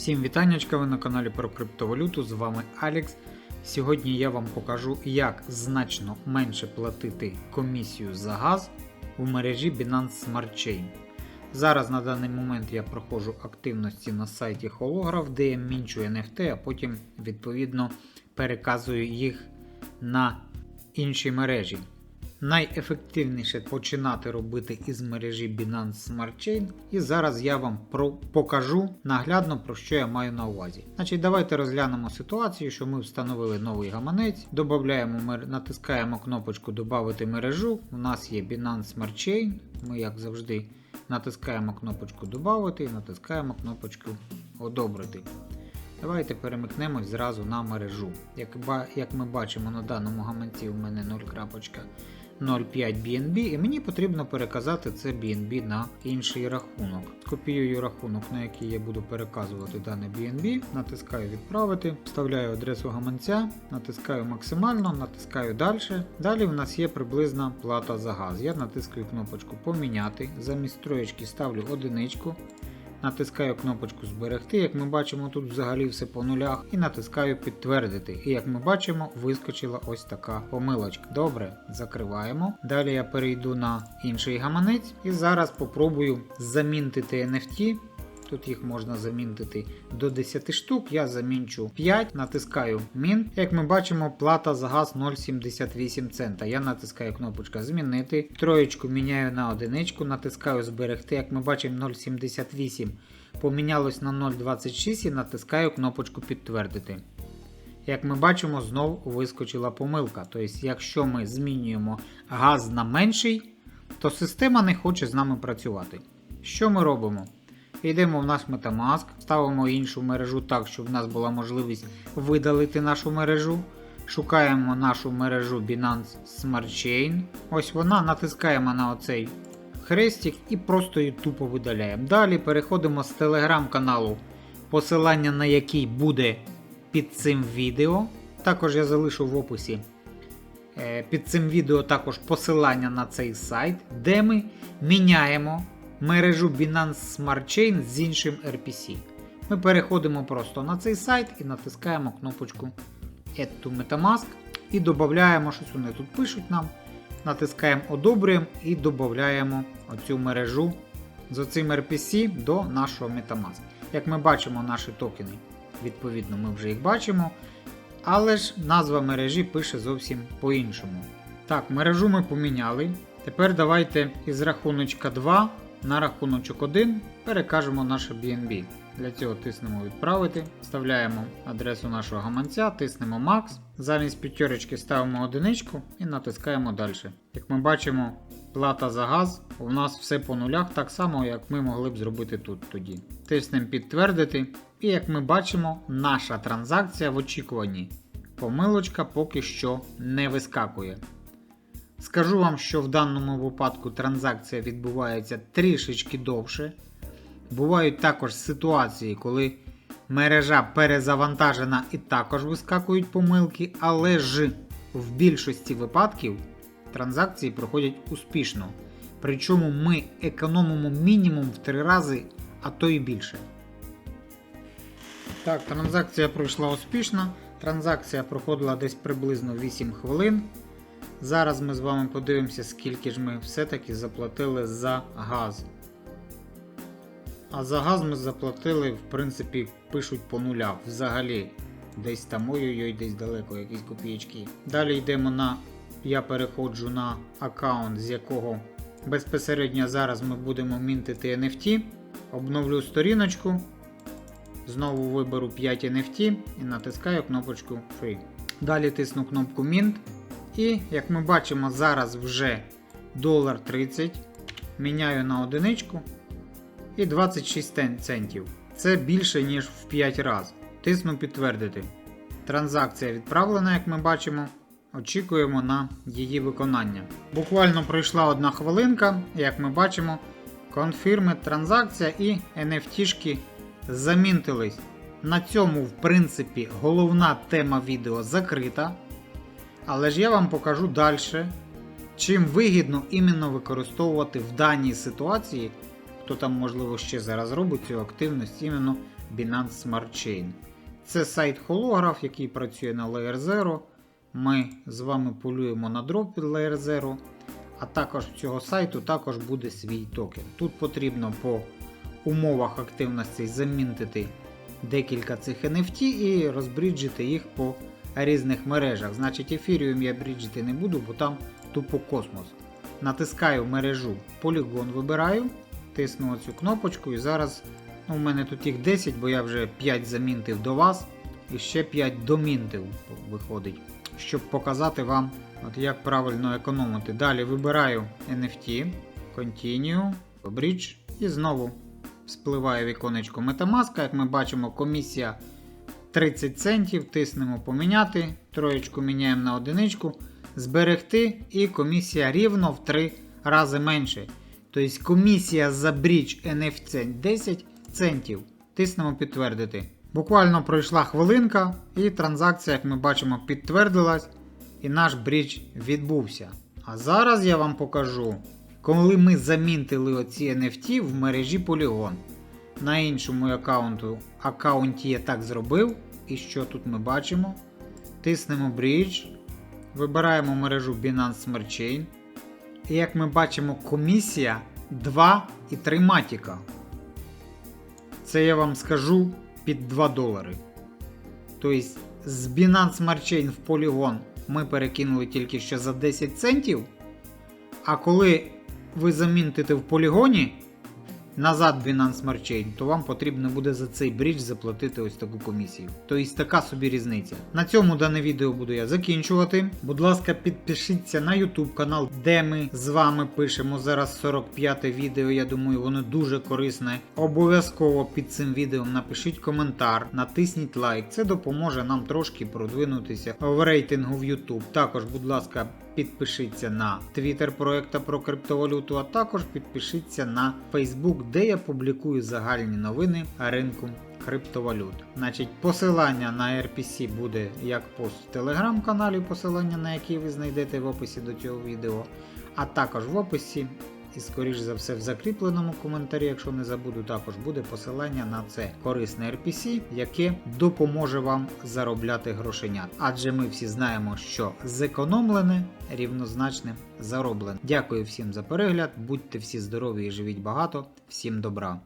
Всім вітаннячка, ви на каналі про криптовалюту. З вами Алекс. Сьогодні я вам покажу, як значно менше платити комісію за газ у мережі Binance Smart Chain. Зараз на даний момент я проходжу активності на сайті Holograph, де я мінчу NFT, а потім відповідно переказую їх на інші мережі. Найефективніше починати робити із мережі Binance Smart Chain. І зараз я вам про, покажу наглядно про що я маю на увазі. Значить, давайте розглянемо ситуацію, що ми встановили новий гаманець, додаємо, натискаємо кнопочку Добавити мережу. У нас є Binance Smart Chain. Ми, як завжди, натискаємо кнопочку Добавити і натискаємо кнопочку Одобрити. Давайте перемикнемось зразу на мережу. Як, як ми бачимо на даному гаманці, у мене 0.05 BNB, і мені потрібно переказати це BNB на інший рахунок. Копіюю рахунок, на який я буду переказувати дане BNB, натискаю відправити, вставляю адресу гаманця, натискаю максимально, натискаю далі. Далі в нас є приблизна плата за газ. Я натискаю кнопочку Поміняти. Замість троєчки ставлю одиничку. Натискаю кнопочку Зберегти, як ми бачимо, тут взагалі все по нулях, і натискаю Підтвердити. І як ми бачимо, вискочила ось така помилочка. Добре, закриваємо. Далі я перейду на інший гаманець і зараз попробую замінити NFT. Тут їх можна замінити до 10 штук. Я замінчу 5, натискаю Mint. Як ми бачимо, плата за газ 0,78 цента. Я натискаю кнопочка Змінити. Троєчку міняю на одиничку, натискаю Зберегти. Як ми бачимо, 0,78 помінялось на 0,26 і натискаю кнопочку Підтвердити. Як ми бачимо, знову вискочила помилка. Тобто, якщо ми змінюємо газ на менший, то система не хоче з нами працювати. Що ми робимо? Йдемо в наш Metamask, ставимо іншу мережу так, щоб в нас була можливість видалити нашу мережу. Шукаємо нашу мережу Binance Smart Chain. Ось вона, натискаємо на оцей хрестик і просто її тупо видаляємо. Далі переходимо з телеграм-каналу, посилання на який буде під цим відео. Також я залишу в описі е, під цим відео також посилання на цей сайт, де ми міняємо мережу Binance Smart Chain з іншим RPC. Ми переходимо просто на цей сайт і натискаємо кнопочку Add to Metamask і додаємо щось вони тут пишуть нам. Натискаємо Одобрюємо і додаємо оцю мережу з оцим RPC до нашого Metamask. Як ми бачимо наші токени, відповідно, ми вже їх бачимо. Але ж назва мережі пише зовсім по-іншому. Так, мережу ми поміняли. Тепер давайте із рахуночка 2 на рахуночок 1 перекажемо наше BNB. Для цього тиснемо відправити, вставляємо адресу нашого гаманця, тиснемо Max. Замість п'ятерочки ставимо одиничку і натискаємо далі. Як ми бачимо, плата за газ у нас все по нулях, так само, як ми могли б зробити тут тоді. Тиснемо підтвердити. І як ми бачимо, наша транзакція в очікуванні. Помилочка поки що не вискакує. Скажу вам, що в даному випадку транзакція відбувається трішечки довше. Бувають також ситуації, коли мережа перезавантажена і також вискакують помилки, але ж в більшості випадків транзакції проходять успішно. Причому ми економимо мінімум в 3 рази, а то і більше. Так, транзакція пройшла успішно. Транзакція проходила десь приблизно 8 хвилин. Зараз ми з вами подивимося, скільки ж ми все-таки заплатили за газ. А за газ ми заплатили, в принципі, пишуть по нулях. Взагалі, десь там ой-ой-ой, десь далеко, якісь копійки. Далі йдемо на. Я переходжу на аккаунт, з якого безпосередньо зараз ми будемо мінтити NFT. Обновлю сторіночку. Знову виберу 5 NFT і натискаю кнопочку Free. Далі тисну кнопку Mint. І як ми бачимо, зараз вже долар 30. Міняю на одиничку. І 26 центів. Це більше, ніж в 5 разів. Тисну підтвердити. Транзакція відправлена, як ми бачимо. Очікуємо на її виконання. Буквально пройшла одна хвилинка, як ми бачимо, конфірмить транзакція і NFT-шки замінтились. На цьому, в принципі, головна тема відео закрита. Але ж я вам покажу далі, чим вигідно іменно використовувати в даній ситуації, хто там, можливо, ще зараз робить цю активність, іменно Binance Smart Chain. Це сайт холограф, який працює на Layer 0. Ми з вами полюємо на дроп під Layer 0. А також цього сайту також буде свій токен. Тут потрібно по умовах активності замінтити декілька цих NFT і розбріджити їх по різних мережах. Значить, ефіріум я бріджити не буду, бо там тупо космос. Натискаю мережу Polygon вибираю, тисну цю кнопочку і зараз ну, у мене тут їх 10, бо я вже 5 замінтив до вас і ще 5 домінтив виходить, щоб показати вам, от як правильно економити. Далі вибираю NFT, Continue, Bridge і знову спливає віконечко Metamask. Як ми бачимо, комісія 30 центів, тиснемо поміняти, троєчку міняємо на одиничку, зберегти, і комісія рівно в 3 рази менше. Тобто комісія за брідж NFC 10 центів. Тиснемо підтвердити. Буквально пройшла хвилинка, і транзакція, як ми бачимо, підтвердилась, і наш брідж відбувся. А зараз я вам покажу, коли ми замінтили оці NFT в мережі Polygon. На іншому аккаунту, аккаунті я так зробив. І що тут ми бачимо? Тиснемо Bridge, вибираємо мережу Binance Smart Chain. І як ми бачимо, комісія 2,3 матіка. Це я вам скажу під 2 долари. Тобто з Binance Smart Chain в Polygon ми перекинули тільки що за 10 центів. А коли ви замінтите в полігоні назад Binance Smart Chain, то вам потрібно буде за цей брідж заплатити ось таку комісію. Тобто така собі різниця. На цьому дане відео буду я закінчувати. Будь ласка, підпишіться на YouTube канал, де ми з вами пишемо зараз 45 відео. Я думаю, воно дуже корисне. Обов'язково під цим відео напишіть коментар, натисніть лайк. Це допоможе нам трошки продвинутися в рейтингу в YouTube. Також, будь ласка, підпишіться на Twitter проекта про криптовалюту, а також підпишіться на Facebook, де я публікую загальні новини ринку криптовалют. Значить, посилання на RPC буде як пост в телеграм-каналі, посилання на який ви знайдете в описі до цього відео, а також в описі. І, скоріш за все, в закріпленому коментарі, якщо не забуду, також буде посилання на це корисне RPC, яке допоможе вам заробляти грошенят. Адже ми всі знаємо, що зекономлене рівнозначне зароблене. Дякую всім за перегляд, будьте всі здорові і живіть багато, всім добра!